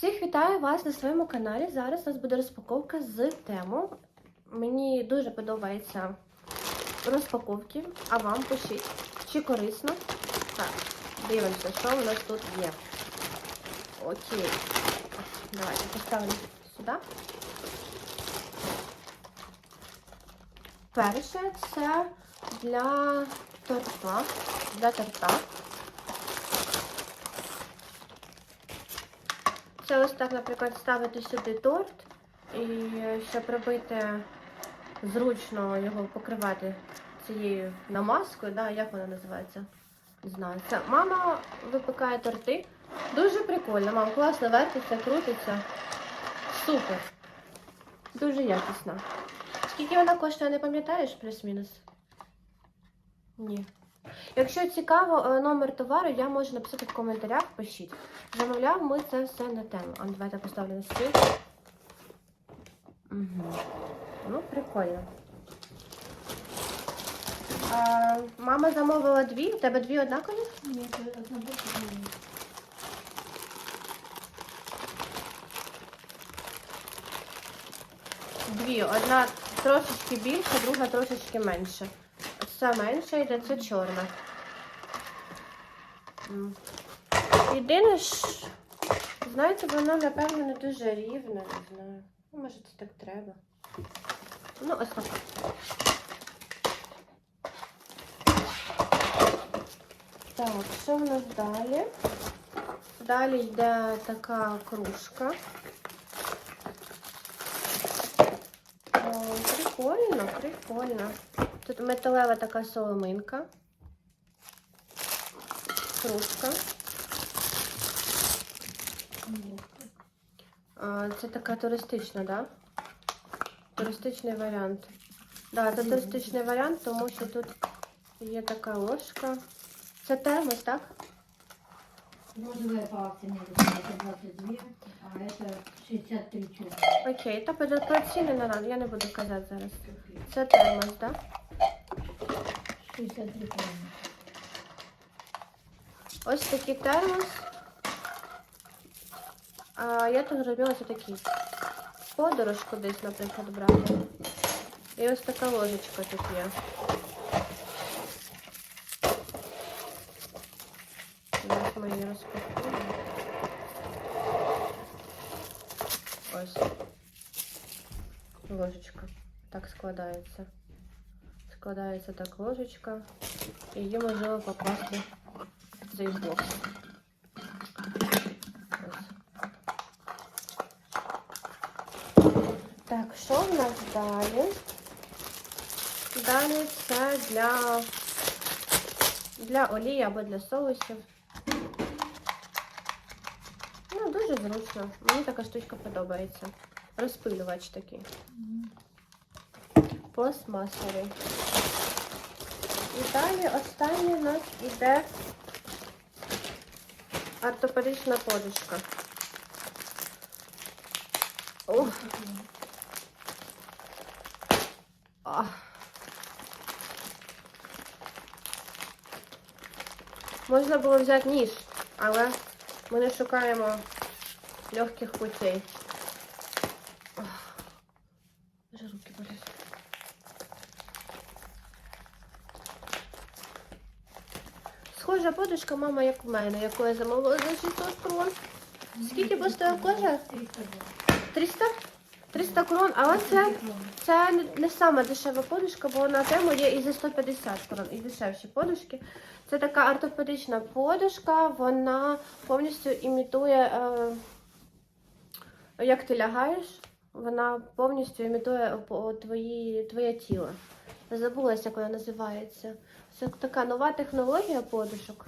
Всіх вітаю вас на своєму каналі. Зараз у нас буде розпаковка з тему. Мені дуже подобаються розпаковки, а вам пишіть, чи корисно. Так, дивимося, що у нас тут є. Окей. Давайте поставимо сюди. Перше це для торта. Для торта. Це ось так, наприклад, ставити сюди торт, і щоб робити зручно його покривати цією намазкою, да, як вона називається? Не знаю. Це мама випікає торти. Дуже прикольно, мам, класно вертиться, крутиться. Супер. Дуже якісно. Скільки вона коштує, не пам'ятаєш, плюс-мінус? Ні. Якщо цікаво е, номер товару, я можу написати в коментарях, пишіть. Замовляв ми це все на тему. А давайте поставлю на стіл. Угу. Ну, прикольно. А, мама замовила дві. У тебе дві однакові? Ні, це однобокі. Дві. Одна трошечки більша, друга трошечки менша. Це менша йде, це чорна. М. Єдине ж, знаєте, воно, напевно, не дуже рівне, не знаю. Ну, може, це так треба. Ну, ось так. Так, що в нас далі? Далі йде така кружка. Прикольно, прикольно. Тут металева така соломинка. Кружка. Це така туристична, да? Туристичний варіант. Да, це туристичний варіант, тому що тут є така ложка. Це термос, так? Розовая акции мне достается 22, а это 63 чуть. Окей, та ціни не надо, я не буду казати зараз. Це термос, так? 63 по-моему. Ось такий термос. А я тут зробила це такий. Подорож кудись, наприклад, брати. І ось така ложечка тут є. Зараз ми її розпакуємо. Ось. Ложечка. Так складається. Складається так ложечка. І її можливо покласти в цей бокс. Ось. Так, що в нас далі? Далі це для, для олії або для соусів. Дуже зручно. Мені така штучка подобається. Розпилювач такий. Пластмасовий. І далі останній у нас іде ортопедична подушка. Можна було взяти ніж, але ми не шукаємо легких путей. Ах. Руки болять. Схожа подушка, мама, як в мене, яку я замовила за 600 крон. Скільки коштує кожа? 300? 300 крон, але це, це не, сама дешева подушка, бо на тему є і за 150 крон, і дешевші подушки. Це така ортопедична подушка, вона повністю імітує, е, як ти лягаєш, вона повністю імітує твої, твоє тіло. Забулася, як вона називається. Це така нова технологія подушок.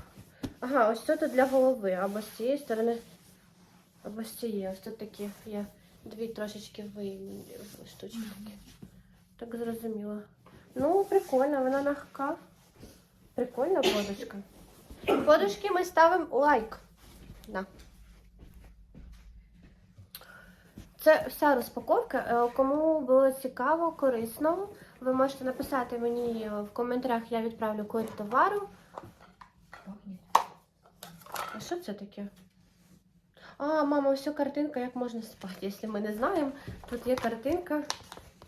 Ага, ось це для голови, або з цієї сторони, або з цієї. Ось тут такі є дві трошечки виймені штучки. такі. Так зрозуміло. Ну, прикольно, вона мягка. Прикольна подушка. Подушки ми ставимо лайк. Да. Це вся розпаковка. Е, Кому було цікаво, корисно, ви можете написати мені в коментарях, я відправлю код товару. А що це таке? А, мама, ось картинка, як можна спати. Якщо ми не знаємо, тут є картинка,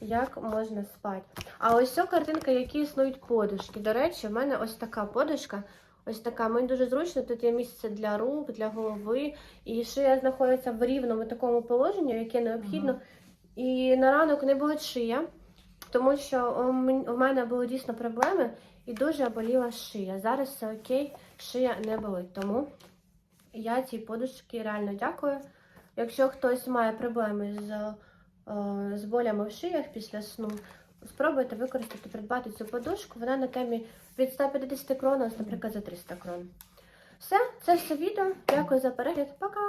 як можна спати. А ось картинка, які існують подушки. До речі, в мене ось така подушка. Ось така, мені дуже зручно. Тут є місце для рук, для голови. І шия знаходиться в рівному такому положенні, яке необхідно. І на ранок не болить шия, тому що у мене були дійсно проблеми і дуже боліла шия. Зараз все окей, шия не болить. Тому я цій подушці реально дякую. Якщо хтось має проблеми з, е, з болями в шиях після сну, спробуйте використати, придбати цю подушку. Вона на темі від 150 крон, наприклад, за 300 крон. Все, це все відео. Дякую за перегляд. Пока!